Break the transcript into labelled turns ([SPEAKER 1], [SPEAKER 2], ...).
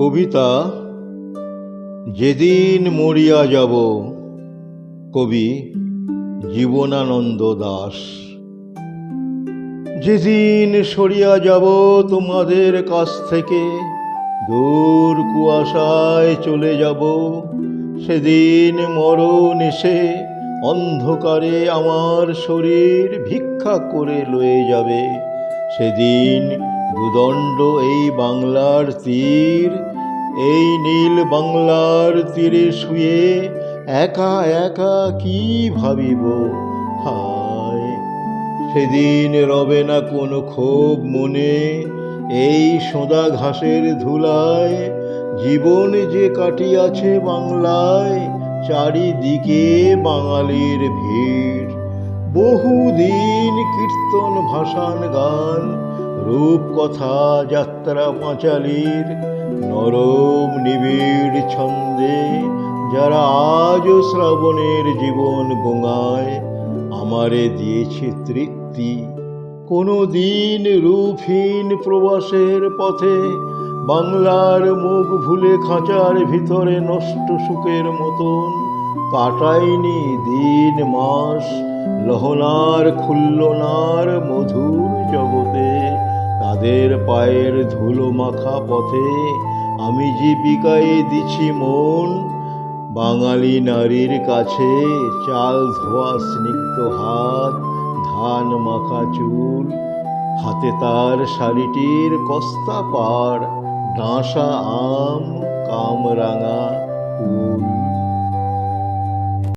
[SPEAKER 1] কবিতা, যেদিন মরিয়া যাব, কবি জীবনানন্দ দাস। যেদিন সরিয়া যাব তোমাদের কাছ থেকে, দূর কুয়াশায় চলে যাব। সেদিন মরণ এসে অন্ধকারে আমার শরীর ভিক্ষা করে লয়ে যাবে। সেদিন দুদণ্ড এই বাংলার তীর এই নীল বাংলার তীরে শুয়ে একা একা কি ভাবিব? হায়, সেদিন রবে না কোনো ক্ষোভ মনে, এই সোদা ঘাসের ধুলায় জীবন যে কাটিয়াছে বাংলায়, চারিদিকে বাঙালির ভিড়। বহুদিন কীর্তন ভাসান গান রূপকথা যাত্রা পাঁচালীর নরম নিবিড় ছন্দে যারা আজও শ্রাবণের জীবন গোঙায় আমারে দিয়েছে তৃপ্তি। কোনো দিন রূপহীন প্রবাসের পথে বাংলার মুখ ভুলে খাঁচার ভিতরে নষ্ট সুখের মতন কাটাইনি দিন মাস, লহনার, খুল্লনার মধুর জগতে তাদের পায়ের ধুলো মাখা পথে আমি জীবিকায় দিছি মন। বাঙালি নারীর কাছে চাল ধোয়া স্নিগ্ধ হাত, ধান মাখা চুল, হাতে তার শাড়িটির কস্তা পাড়, ডাঁসা আম, কামরাঙা ফুল